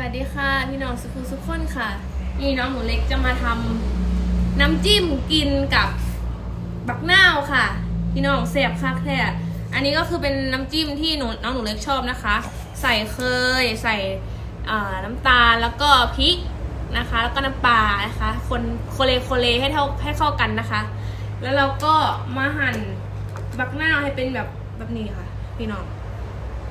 วัสดีค่ะ พี่น้องสุขุสุขคนค่ะ นี่น้องหนูเล็กจะมาทำน้ำจิ้มกินกับบักนาวค่ะ พี่น้องเสียบคักแท้อันนี้ก็คือเป็นน้ำจิ้มที่หนูน้องหนูเล็กชอบนะคะ ใส่เคยใส่น้ำตาลแล้วก็พริกนะคะ แล้วก็น้ำปลานะคะคนโคเลโคเลให้เท่าให้เข้ากันนะคะ แล้วเราก็มาหั่นบักนาวให้เป็นแบบแบบนี้ค่ะ พี่น้อง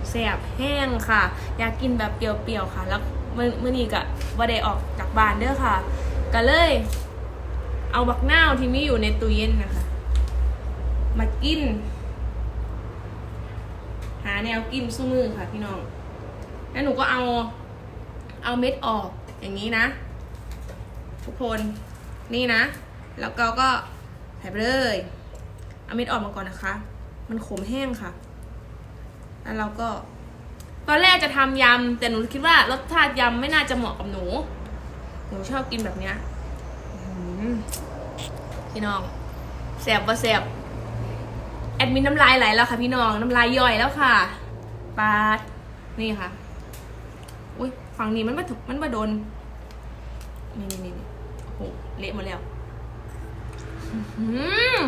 แสบแห้งค่ะ อยากกินแบบเปรี้ยวๆค่ะ แล้วมื่อมื่อนี้ก็บ่ได้ออกจากบ้านเด้อค่ะ ก็เลย เอาบักนาวที่มีอยู่ในตู้เย็นนะคะ มากิน หาแนวกินสู้มือค่ะพี่น้อง แล้วหนูก็เอา เอาเม็ดออกอย่างนี้นะ ทุกคนนี่นะ แล้วก็ก็ใส่ไปเลย เอาเม็ดออกมาก่อนนะคะ มันขมแห้งค่ะ แล้วเราก็ตอนแรกจะทำยำแต่หนูคิดว่ารสชาติยำไม่น่าจะเหมาะกับหนู หนูชอบกินแบบเนี้ยพี่น้องแสบว่แสบแอดมินน้ำลายไหลแล้วค่ะพี่น้องน้ำลายย่อยแล้วค่ะปาดนี่ค่ะอุ้ยฝั่งนี้มันมาถูกมันมาโดนนี่นี่นี่โอ้โหเละหมดแล้วอืม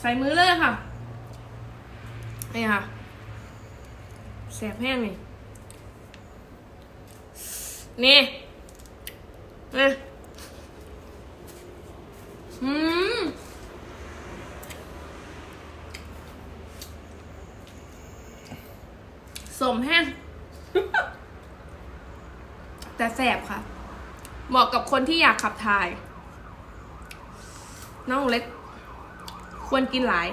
ใส่มือเลยค่ะ นี่ค่ะ แสบแห้งนี่ นี่นี่อืมสมแห้ง แต่แสบค่ะ เหมาะกับคนที่อยากขับถ่าย น้องเล็ก ควรกินหลาย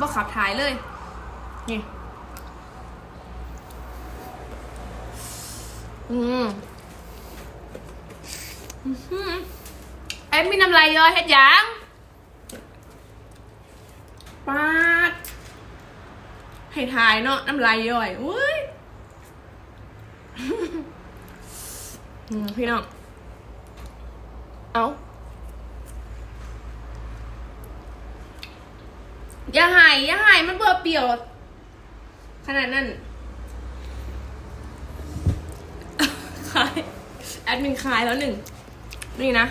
บ่ขับถ่ายเลย นี่ อืมอื้อหือแอดมีน้ำลายย้อยเฮ็ดยังปาด ให้ถ่ายเนาะน้ำลายย้อยอุ้ยพี่น้อง เอา อย่าหายอย่าหายมันเบื่อเปี่ยว ขนาดนั้นคาย แอดมินคายแล้วหนึ่ง นี่นะ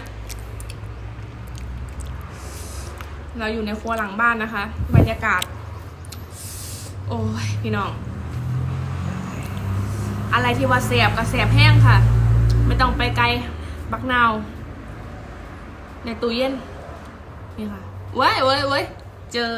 เราอยู่ในครัวหลังบ้านนะคะ บรรยากาศ โอ้ย พี่น้อง อะไรที่ว่าแสบกับแสบแห้งค่ะ ไม่ต้องไปไกล บักนาว ในตู้เย็น นี่ค่ะเว้ยเว้ยเว้ยเจอ